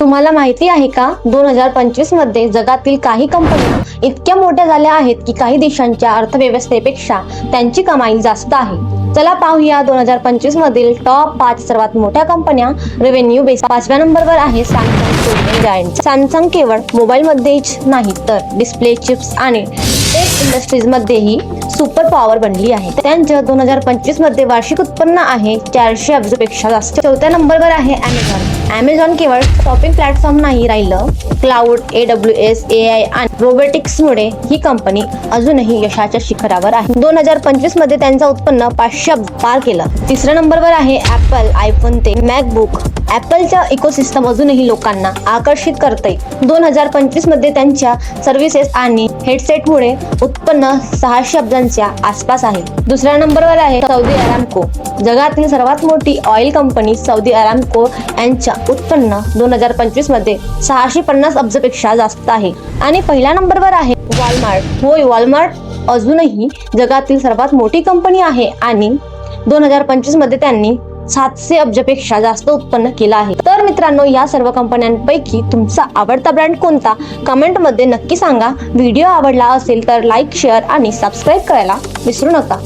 तुम्हाला माहिती आहे का? दोन हजार पंचवीसमध्ये जगातील काही कंपन्या इतक्या मोठ्या झाल्या आहेत की काही देशांच्या अर्थव्यवस्थेपेक्षा त्यांची कमाई जास्त आहे. चला पाहूया दोन हजार पंचवीस मधील टॉप पाच सर्वात मोठ्या कंपन्या. रेव्हेन्यू बेस पाचव्या नंबरवर आहे सॅमसंग जायंट सॅमसंग केवळ मोबाईलमध्येच नाही तर डिस्प्ले चिप्स आणि टेक इंडस्ट्रीजमध्येही सुपर पॉवर बनली आहे. त्यांचं दोन हजार पंचवीसमध्ये वार्षिक उत्पन्न आहे चारशे अब्जपेक्षा जास्त. चौथ्या नंबरवर आहे अमेझॉन ॲमेझॉन केवळ शॉपिंग प्लॅटफॉर्म नाही राहिलं. Cloud A W S A I आणि रोबोटिक्समुळे ही कंपनी अजूनही यशाच्या शिखरावर आहे. दोन हजार पंचवीसमध्ये त्यांचं उत्पन्न पाचशे पार केलं. तिसऱ्या नंबरवर आहे ऍपल आयफोन ते मॅकबुक ऍपलचं इकोसिस्टम अजूनही लोकांना आकर्षित करते दोन हजार पंचवीसमध्ये त्यांच्या सर्व्हिसेस आणि हेडसेटमुळे उत्पन्न सहाशे अब्जांच्या आसपास आहे. दुसऱ्या नंबरवर आहे सौदी अरामको जगातील सर्वात मोठी ऑइल कंपनी सौदी अरामको यांच्या उत्पन्न दोन हजार पंचवीसमध्ये सहाशे पन्नास अब्जपेक्षा जास्त आहे. आणि पहिल्या नंबरवर आहे वॉलमार्ट. होय वॉलमार्ट अजूनही जगातील सर्वात मोठी कंपनी आहे आणि दोन हजार पंचवीसमध्ये त्यांनी सातशे अब्जपेक्षा जास्त उत्पन्न केलं आहे. तर मित्रांनो या सर्व कंपन्यांपैकी तुमचा आवडता ब्रँड कोणता? कमेंटमध्ये नक्की सांगा. व्हिडिओ आवडला असेल तर लाईक शेअर आणि सबस्क्राईब करायला विसरू नका.